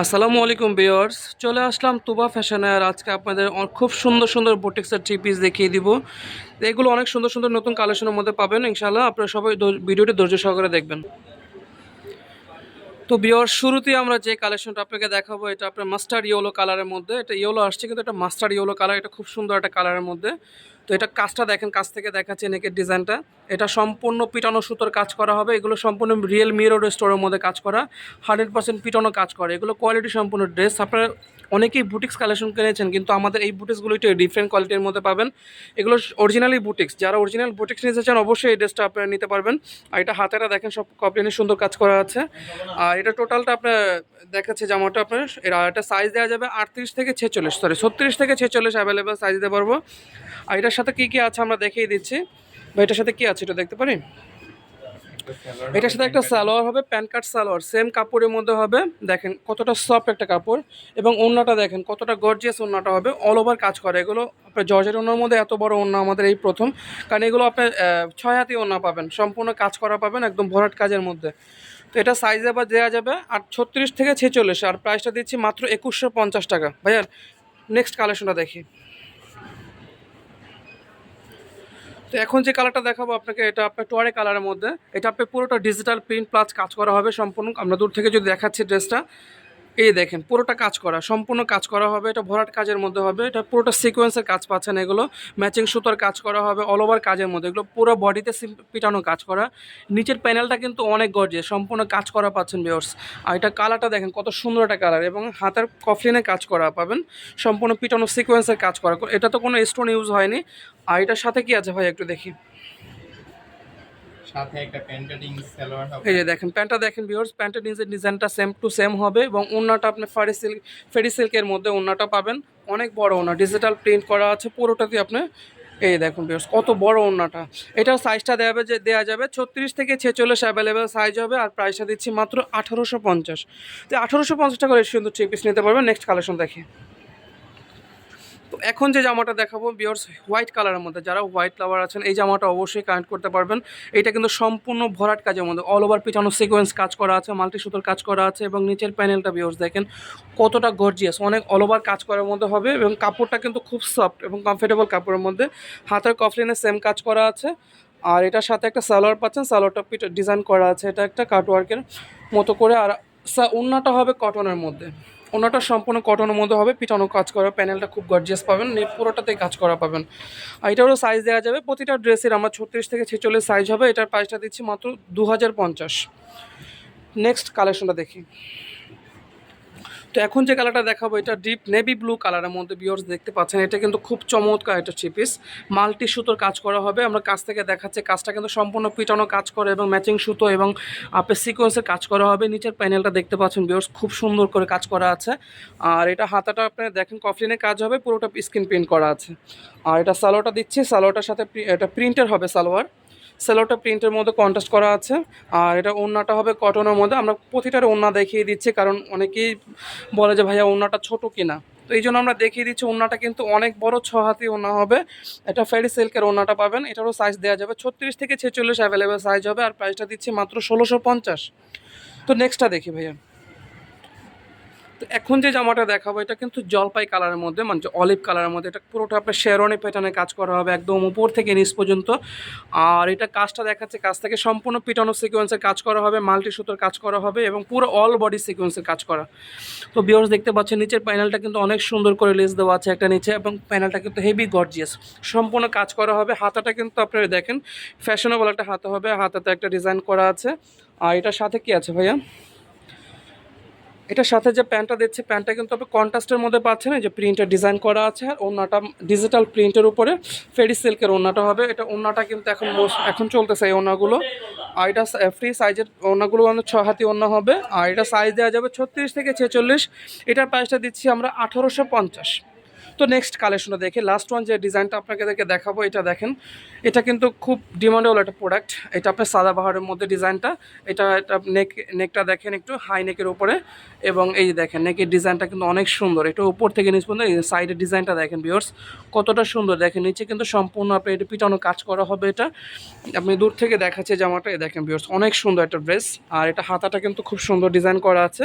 আসসালামু আলাইকুম বিয়ার্স চলে আসলাম তুবা ফ্যাশনে আর আজকে আপনাদের খুব সুন্দর সুন্দর বোটেক্সের থ্রি পিস দেখিয়ে দিব। এগুলো অনেক সুন্দর সুন্দর নতুন কালেকশনের মধ্যে পাবেন ইনশাল্লাহ আপনারা সবাই ভিডিওটি ধৈর্য সহকারে দেখবেন। তো বিয়ার শুরুতেই আমরা যে কালেকশনটা আপনাকে দেখাবো, এটা আপনার মাস্টার্ড ইয়েলো কালারের মধ্যে, এটা ইয়েলো আসছে কিন্তু এটা মাস্টার্ড ইয়েলো কালার এটা খুব সুন্দর একটা কালারের মধ্যে। তো এটা কাজটা দেখেন, কাছ থেকে দেখাচ্ছে নেকের ডিজাইনটা। এটা সম্পূর্ণ পিটানো সুতোর কাজ করা হবে। এগুলো সম্পূর্ণ রিয়েল মিরর স্টোরের মধ্যে কাজ করা। হান্ড্রেড পার্সেন্ট পিটানো কাজ করে। এগুলো কোয়ালিটি সম্পূর্ণ ড্রেস আপনারা অনেকেই বুটিক্স কালেকশন কিনেছেন, কিন্তু আমাদের এই বুটিক্সগুলো একটু ডিফারেন্ট কোয়ালিটির মধ্যে পাবেন। এগুলো অরিজিনালি বুটিক্স যারা অরিজিনাল বুটিক্স নিতে চান, অবশ্যই এই ড্রেসটা আপনারা নিতে পারবেন। আর এটা হাতেরা দেখেন, সব কপলিনের সুন্দর কাজ করা আছে। আর এটা টোটালটা আপনার দেখাচ্ছে জামাটা আপনার। এটা সাইজ দেওয়া যাবে আটত্রিশ থেকে ছেচল্লিশ সরি ছত্রিশ থেকে ছেচল্লিশ অ্যাভেলেবেল সাইজ দিতে পারব। আর এটার সাথে কী কী আছে আমরা দেখিয়ে দিচ্ছি। বা এটার সাথে কী আছে এটা দেখতে পারি? এটার সাথে একটা সালোয়ার হবে প্যান কার্ড সালোয়ার সেম কাপড়ের মধ্যে হবে। দেখেন কতটা সফট একটা কাপড় এবং ওড়নাটা দেখেন কতটা গর্জিয়াস ওড়নাটা হবে। অল ওভার কাজ করে। এগুলো আপনার জর্জের ওড়নার মধ্যে এত বড় ওড়না আমাদের এই প্রথম। কারণ এগুলো আপনার ছয় হাতি ওড়না পাবেন। সম্পূর্ণ কাজ করা পাবেন একদম ভরাট কাজের মধ্যে। তো এটা সাইজ আবার দেওয়া যাবে আর ছত্রিশ থেকে ছেচল্লিশ। আর প্রাইসটা দিচ্ছি মাত্র একুশশো পঞ্চাশ টাকা। ভাইয়ার নেক্সট কালেকশনটা দেখি। তো এখন যে কালারটা দেখাবো আপনাকে, এটা আপনার টোয়ারে কালারের মধ্যে। এটা আপনার পুরোটা ডিজিটাল প্রিন্ট প্লাস কাজ করা হবে সম্পূর্ণ। আমরা দূর থেকে যদি দেখাচ্ছি ড্রেসটা এই দেখেন, পুরোটা কাজ করা, সম্পূর্ণ কাজ করা হবে। এটা ভরাট কাজের মধ্যে হবে। এটা পুরোটা সিকোয়েন্সের কাজ পাচ্ছেন এগুলো। ম্যাচিং সুতোর কাজ করা হবে অল ওভার কাজের মধ্যে। এগুলো পুরো বডিতে পিটানো কাজ করা। নিচের প্যানেলটা কিন্তু অনেক গর্জে সম্পূর্ণ কাজ করা পাচ্ছেন বিয়ার্স আর এটা কালারটা দেখেন, কত সুন্দর একটা কালার এবং হাতের কফলিনে কাজ করা পাবেন। সম্পূর্ণ পিটানো সিকোয়েন্সের কাজ করা। এটা তো কোনো স্টোন ইউজ হয়নি। আর এটার সাথে কি আছে ভাই একটু দেখি। সাথে একটা প্যান্টেটিং সালোয়ার হবে। এই যে দেখেন প্যান্টটা দেখেন ভিউয়ার্স প্যান্টের নিচের ডিজাইনটা সেম টু সেম হবে এবং ওড়নাটা আপনি ফারি সিল্ক ফেরি সিল্কের মধ্যে ওড়নাটা পাবেন। অনেক বড় ওড়না ডিজিটাল প্রিন্ট করা আছে পুরোটাতে আপনি এই দেখুন ভিউয়ার্স কত বড় ওড়নাটা। এটার সাইজটা দেওয়া যাবে যে দেওয়া যাবে ছত্রিশ থেকে ছেচল্লিশ অ্যাভেলেবেল সাইজ হবে আর প্রাইসটা দিচ্ছি মাত্র আঠারোশো পঞ্চাশ। তো আঠারোশো পঞ্চাশ টাকা করে সুন্দর থ্রি পিস নিতে পারবেন। নেক্সট কালেকশন দেখি। তো এখন যে জামাটা দেখাবো বিয়ার্স হোয়াইট কালারের মধ্যে, যারা হোয়াইট লাভার আছেন, এই জামাটা অবশ্যই কানেক্ট করতে পারবেন। এটা কিন্তু সম্পূর্ণ ভরাট কাজের মধ্যে অল ওভার পিটানো সিকোয়েন্স কাজ করা আছে মাল্টি সুতোর কাজ করা আছে এবং নিচের প্যানেলটা বিয়ার্স দেখেন কতটা গর্জিয়াস অনেক অল ওভার কাজ করার মধ্যে হবে এবং কাপড়টা কিন্তু খুব সফট এবং কমফোর্টেবল কাপড়ের মধ্যে। হাতের কফলিনে সেম কাজ করা আছে। আর এটার সাথে একটা সালোয়ার পাচ্ছেন, সালোয়ারটা ডিজাইন করা আছে, এটা একটা কাটওয়ার্কের মতো করে। আর ওড়নাটা হবে কটনের মধ্যে। ওনাটা সম্পূর্ণ কটনের মধ্যে হবে, পিটানো কাজ করা প্যানেলটা খুব গর্জিয়াস পাবেন নে পুরোটাতেই কাজ করা পাবেন। আর এটারও সাইজ দেওয়া যাবে, প্রতিটা ড্রেসের আমার ছত্রিশ থেকে ছেচল্লিশ সাইজ হবে, এটার প্রাইসটা দিচ্ছি মাত্র দু হাজার পঞ্চাশ। নেক্সট কালেকশনটা দেখি। তো এখন যে কালারটা দেখাবো, এটা ডিপ নেভি ব্লু কালারের মধ্যে বিয়র্স দেখতে পাচ্ছেন। এটা কিন্তু খুব চমৎকার একটা থ্রি পিস মাল্টি সুতোর কাজ করা হবে। আমরা কাছ থেকে দেখাচ্ছি, কাজটা কিন্তু সম্পূর্ণ পিটানো কাজ করে এবং ম্যাচিং সুতো এবং আপের সিকোয়েন্সের কাজ করা হবে। নিচের প্যানেলটা দেখতে পাচ্ছেন বিয়র্স খুব সুন্দর করে কাজ করা আছে। আর এটা হাতাটা আপনি দেখেন কফলিনে কাজ হবে, পুরোটা স্ক্রিন প্রিন্ট করা আছে। আর এটা সালোয়ারটা দিচ্ছি, সালোয়ারটার সাথে এটা প্রিন্টের হবে সালোয়ার। সেলোটা প্রিন্টের মধ্যে কন্ট্রাস্ট করা আছে। আর এটা ওড়নাটা হবে কটনের মধ্যে। আমরা প্রতিটার ওড়না দেখিয়ে দিচ্ছি, কারণ অনেকেই বলে যে, ভাইয়া, ওড়নাটা ছোট কিনা? তো এই জন্য আমরা দেখিয়ে দিচ্ছি ওনাটা কিন্তু অনেক বড় ছ হাতি ওনা হবে। এটা ফেরি সিল্কের ওনাটা পাবেন। এটারও সাইজ দেওয়া যাবে। ছত্রিশ থেকে ছেচল্লিশ অ্যাভেলেবেল সাইজ হবে। আর প্রাইসটা দিচ্ছি মাত্র ষোলোশো পঞ্চাশ। তো নেক্সটটা দেখি, ভাইয়া। তো এখন যে জামাটা দেখাবো, এটা কিন্তু জলপাই কালারের মধ্যে মানে অলিভ কালারের মধ্যে, এটা পুরোটা আপনার শেরনি প্যাটার্নে কাজ করা হবে একদম উপর থেকে নিচ পর্যন্ত। আর এটা কাজটা দেখাচ্ছে, কাজ থেকে সম্পূর্ণ পিটানো সিকোয়েন্সের কাজ করা হবে মাল্টি সুতোর কাজ করা হবে এবং পুরো অল বডি সিকোয়েন্সের কাজ করা। তো বিয়র্স দেখতে পাচ্ছেন, নিচের প্যানেলটা কিন্তু অনেক সুন্দর করে লেস দেওয়া আছে একটা নিচে এবং প্যানেলটা কিন্তু হেভি গর্জিয়াস সম্পূর্ণ কাজ করা হবে, হাতাটা কিন্তু আপনারা দেখেন ফ্যাশনেবল একটা হাতা হবে, হাতাতে একটা ডিজাইন করা আছে। আর এটার সাথে কি আছে ভাইয়া? এটার সাথে যে প্যান্টটা দিচ্ছে প্যান্টটা কিন্তু আপনি কন্ট্রাস্টের মধ্যে পাচ্ছেন যে প্রিন্টের ডিজাইন করা আছে, আর ওনাটা ডিজিটাল প্রিন্টের উপরে ফেরি সিল্কের ওনাটা হবে। এটা ওনাটা কিন্তু এখন এখন চলতেছে এই ওনাগুলো আর এটা ফ্রি সাইজের ওনাগুলো মানে ছ হাতি ওনা হবে। আর এটা সাইজ দেওয়া যাবে ছত্রিশ থেকে ছেচল্লিশ। এটার প্রাইসটা দিচ্ছি আমরা আঠারোশো পঞ্চাশ। তো নেক্সট কালেকশনটা দেখে। লাস্ট ওয়ান যে ডিজাইনটা আপনাকে দেখে দেখাবো, এটা দেখেন। এটা কিন্তু খুব ডিমান্ডেবল একটা প্রোডাক্ট এটা আপনার সাদা বাহারের মধ্যে ডিজাইনটা এটা নেক নেকটা দেখেন একটু হাই নেকের উপরে। এবং এই যে দেখেন নেকের ডিজাইনটা কিন্তু অনেক সুন্দর। এটা উপর থেকে নিচ পর্যন্ত সাইডের ডিজাইনটা দেখেন বিয়ার্স কতটা সুন্দর। দেখেন, নিচে কিন্তু সম্পূর্ণ আপনি এটা পিটানো কাজ করা হবে এটা। আপনি দূর থেকে দেখাচ্ছে জামাটা, এই দেখেন বিয়ার্স অনেক সুন্দর একটা ড্রেস আর এটা হাতাটা কিন্তু খুব সুন্দর ডিজাইন করা আছে।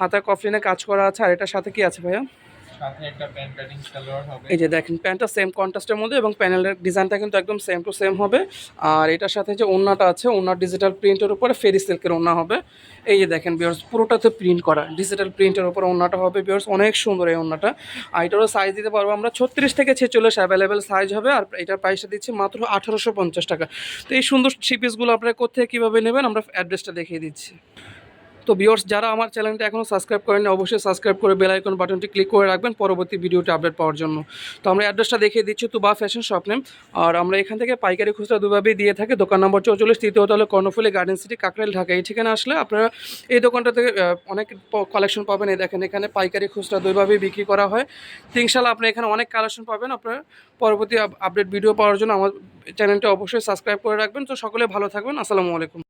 হাতা কফলিনে কাজ করা আছে। আর এটার সাথে কি আছে ভাইয়া? এই যে দেখেন প্যান্টটা সেম কন্ট্রাস্টের মধ্যে এবং প্যানেলের ডিজাইনটা কিন্তু একদম সেম টু সেম হবে। আর এটার সাথে যে ওড়নাটা আছে, ওড়নার ডিজিটাল প্রিন্টের উপরে ফেরি সিল্কের ওড়না হবে। এই যে দেখেন বিয়ার্স পুরোটাতে প্রিন্ট করা ডিজিটাল প্রিন্টের উপর ওড়নাটা হবে। বিয়ার্স অনেক সুন্দর এই ওড়নাটা। আর এটারও সাইজ দিতে পারব আমরা ছত্রিশ থেকে ছেচল্লিশ অ্যাভেলেবেল সাইজ হবে। আর এটার প্রাইসটা দিচ্ছি মাত্র আঠারোশো পঞ্চাশ টাকা। তো এই সুন্দর শিপিসগুলো আপনারা কোথায় কীভাবে নেবেন, আমরা অ্যাড্রেসটা দেখিয়ে দিচ্ছি। তো ভিউয়ার্স যারা আমার চ্যানেলটা এখনও সাবস্ক্রাইব করেনি অবশ্যই সাবস্ক্রাইব করে বেল আইকন বাটনটি ক্লিক করে রাখবেন পরবর্তী ভিডিওটি আপডেট পাওয়ার জন্য। তো আমরা অ্যাড্রেসটা দেখিয়ে দিচ্ছি তো তুবা ফ্যাশন শপ নেম আর আমরা এখান থেকে পাইকারি খুচরা দুভাবেই দিয়ে থাকি। দোকান নম্বর চৌচল্লিশ, তৃতীয় তলে, কর্ণফুলি গার্ডেন সিটি কাকরাইল, ঢাকা। এই ঠিকানা আসলে আপনারা এই দোকানটা থেকে অনেক কালেকশন পাবেন। এই দেখেন, এখানে পাইকারি খুচরা দুইভাবেই বিক্রি করা হয়। তো ইনশাল্লাহ আপনি এখানে অনেক কালেকশন পাবেন। আপনার পরবর্তী আপডেট ভিডিও পাওয়ার জন্য আমার চ্যানেলটা অবশ্যই সাবস্ক্রাইব করে রাখবেন। তো সকলে ভালো থাকবেন। আসসালামু আলাইকুম।